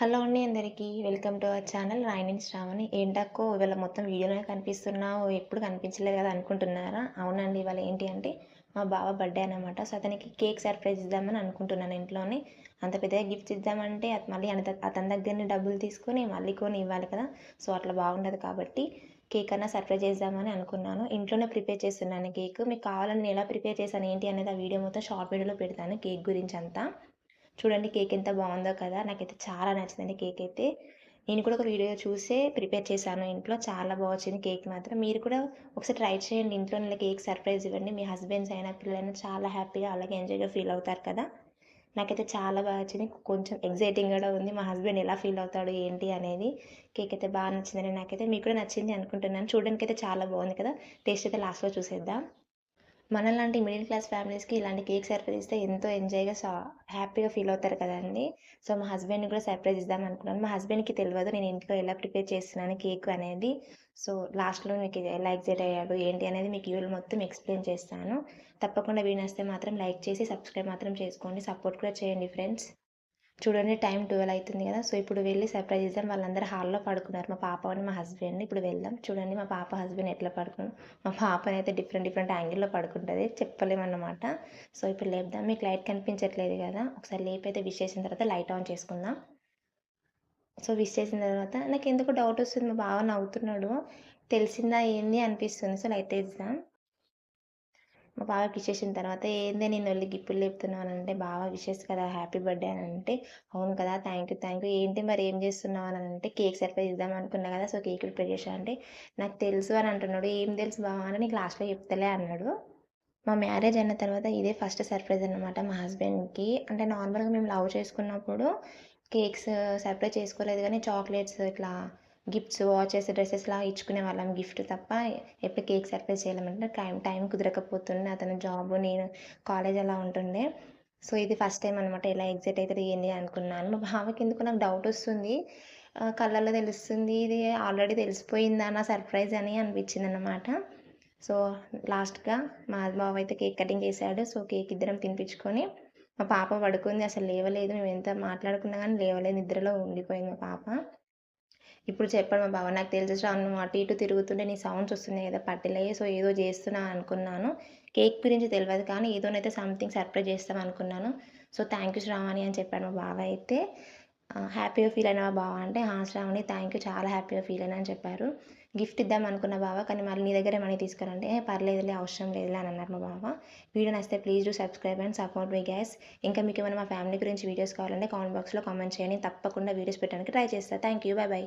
Hello అండి అందరికీ. Welcome to our channel రాయని శ్రావణి. ఏంటక్కో ఇవాళ మొత్తం వీడియోలోనే కనిపిస్తున్నావు. ఎప్పుడు కనిపించలేదు కదా అనుకుంటున్నారా? అవునండి ఇవాళ ఏంటి అంటే మా బావ బర్త్డే అనమాట సో అతనికి కేక్ సర్ప్రైజ్ ఇద్దామని అనుకుంటున్నాను ఇంట్లోనే. అంత పెద్దగా గిఫ్ట్స్ ఇద్దామంటే అది మళ్ళీ అతని దగ్గరనే డబ్బులు తీసుకొని మళ్ళీ కొని ఇవ్వాలి కదా. సో అట్లా బాగుండదు కాబట్టి కేక్ అన్నా సర్ప్రైజ్ చేద్దామని అనుకున్నాను. ఇంట్లోనే ప్రిపేర్ చేస్తున్నాను కేక్. మీకు కావాలని నేను ఎలా ప్రిపేర్ చేశాను ఏంటి అనేది ఆ వీడియో మొత్తం షార్ట్ వీడియోలో పెడతాను కేక్ గురించి అంతా. చూడండి కేక్ ఎంత బాగుందో కదా నాకైతే చాలా నచ్చిందండి కేక్ అయితే నేను కూడా ఒక వీడియో చూసే ప్రిపేర్ చేశాను ఇంట్లో చాలా బాగా వచ్చింది కేక్ మాత్రం. మీరు కూడా ఒకసారి ట్రై చేయండి ఇంట్లో కేక్ సర్ప్రైజ్ ఇవ్వండి. మీ హస్బెండ్స్ అయినా పిల్లలైనా చాలా హ్యాపీగా అలాగే ఎంజాయ్గా ఫీల్ అవుతారు కదా. నాకైతే చాలా బాగా వచ్చింది. కొంచెం ఎగ్జైటింగ్ కూడా ఉంది. మా హస్బెండ్ ఎలా ఫీల్ అవుతాడు ఏంటి అనేది కేక్ అయితే బాగా నచ్చిందని నాకైతే. మీకు కూడా నచ్చింది అనుకుంటున్నాను. చూడడానికి అయితే చాలా బాగుంది కదా. టేస్ట్ అయితే లాస్ట్లో చూసేద్దాం. మనలాంటి మిడిల్ క్లాస్ ఫ్యామిలీస్కి ఇలాంటి కేక్ సర్ప్రైజ్ ఇస్తే ఎంతో ఎంజాయ్గా సా హ్యాపీగా ఫీల్ అవుతారు కదండి. సో మా హస్బెండ్ని కూడా సర్ప్రైజ్ ఇద్దాం అనుకున్నాను. మా హస్బెండ్కి తెలియదు నేను ఇంట్లో ఎలా ప్రిపేర్ చేస్తున్నాను కేక్ అనేది. సో లాస్ట్లో మీకు ఎలా ఎగ్జైట్ అయ్యాడు ఏంటి అనేది మీకు వీళ్ళు మొత్తం ఎక్స్ప్లెయిన్ చేస్తాను. తప్పకుండా వీడియో మాత్రం లైక్ చేసి సబ్స్క్రైబ్ మాత్రం చేసుకోండి. సపోర్ట్ కూడా చేయండి ఫ్రెండ్స్. చూడండి టైం ట్వెల్వ్ అవుతుంది కదా. సో ఇప్పుడు వెళ్ళి సర్ప్రైజ్ చేద్దాం. వాళ్ళందరూ హాల్లో పడుకున్నారు. మా పాప అని మా హస్బెండ్ ఇప్పుడు వెళ్దాం. చూడండి మా పాప హస్బెండ్ ఎట్లా పడుకున్నాం మా పాపని అయితే డిఫరెంట్ డిఫరెంట్ యాంగిల్లో పడుకుంటుంది. చెప్పలేమన్నమాట. సో ఇప్పుడు లేపుదాం. మీకు లైట్ కనిపించట్లేదు కదా. ఒకసారి లేపు అయితే విష్ చేసిన తర్వాత లైట్ ఆన్ చేసుకుందాం. సో విష్ చేసిన తర్వాత నాకు ఎందుకు డౌట్ వస్తుంది. మా బావ నవ్వుతున్నాడు. తెలిసిందా ఏంది అనిపిస్తుంది. సో లైట్ వేద్దాం. మా బావ ఇచ్చేసిన తర్వాత ఏందే నేను వెళ్ళి గిప్పులు లేపుతున్నాను అంటే బాగా విషెస్ కదా హ్యాపీ బర్త్డే అని అంటే అవును కదా థ్యాంక్ యూ థ్యాంక్ యూ ఏంటి మరి ఏం చేస్తున్నావు అని అంటే కేక్ సర్ప్రైజ్ ఇద్దాం అనుకున్నా కదా సో కేక్ ప్రిపేర్ చేశాను అంటే నాకు తెలుసు అని అంటున్నాడు. ఏం తెలుసు బావ అని నీకు లాస్ట్లో చెప్తలే అన్నాడు. మా మ్యారేజ్ అయిన తర్వాత ఇదే ఫస్ట్ సర్ప్రైజ్ అనమాట మా హస్బెండ్కి. అంటే నార్మల్గా మేము లవ్ చేసుకున్నప్పుడు కేక్స్ సర్ప్రైజ్ చేసుకోలేదు కానీ చాక్లెట్స్ ఇట్లా గిఫ్ట్స్ వాచెస్ డ్రెస్సెస్ లాగా ఇచ్చుకునే వాళ్ళం. గిఫ్ట్ తప్ప ఎప్పుడు కేక్ సర్ప్రైజ్ చేయలేమంటే టైం టైం కుదరకపోతుండే. అతను జాబ్ నేను కాలేజ్ అలా ఉంటుండే. సో ఇది ఫస్ట్ టైం అనమాట ఎలా ఎగ్జైట్ అవుతుంది ఏంటి అనుకున్నాను మా బావకి ఎందుకు నాకు డౌట్ వస్తుంది. కళ్ళల్లో తెలుస్తుంది. ఇది ఆల్రెడీ తెలిసిపోయిందా నా సర్ప్రైజ్ అని అనిపించింది అనమాట సో లాస్ట్గా మా బావ అయితే కేక్ కటింగ్ చేశాడు. సో కేక్ ఇద్దరం తినిపించుకొని మా పాప పడుకుంది. అసలు లేవలేదు. మేము ఎంత మాట్లాడుకున్నా కానీ లేవలేదు. నిద్రలో ఉండిపోయింది మా పాప. ఇప్పుడు చెప్పాడు మా బావ నాకు తెలిసి రాను అటు ఇటు తిరుగుతుంటే నీ సౌండ్స్ వస్తున్నాయి కదా పట్టిలే సో ఏదో చేస్తున్నా అనుకున్నాను. కేక్ గురించి తెలియదు కానీ ఏదోనైతే సంథింగ్ సర్ప్రైజ్ చేస్తాం అనుకున్నాను. సో థ్యాంక్ యూ శ్రావణి అని చెప్పాడు మా బావ అయితే. హ్యాపీగా ఫీల్ అయినా బావ అంటే హా శ్రావణి థ్యాంక్ యూ చాలా హ్యాపీగా ఫీల్ అయినా అని చెప్పారు. గిఫ్ట్ ఇద్దాం అనుకున్న బావ కానీ మళ్ళీ నీ దగ్గరే మనీ తీసుకురంటే పర్లేదులే అవసరం లేదులే అని అన్నారు మా బావ. వీడియో నచ్చితే please do subscribe and support my gas ఇంకా మీకు ఏమైనా మా ఫ్యామిలీ గురించి వీడియోస్ కావాలంటే కామెంట్ బాక్స్లో కామెంట్ చేయండి. తప్పకుండా వీడియోస్ పెట్టడానికి ట్రై చేస్తాను థ్యాంక్ యూ బాయ్ బాయ్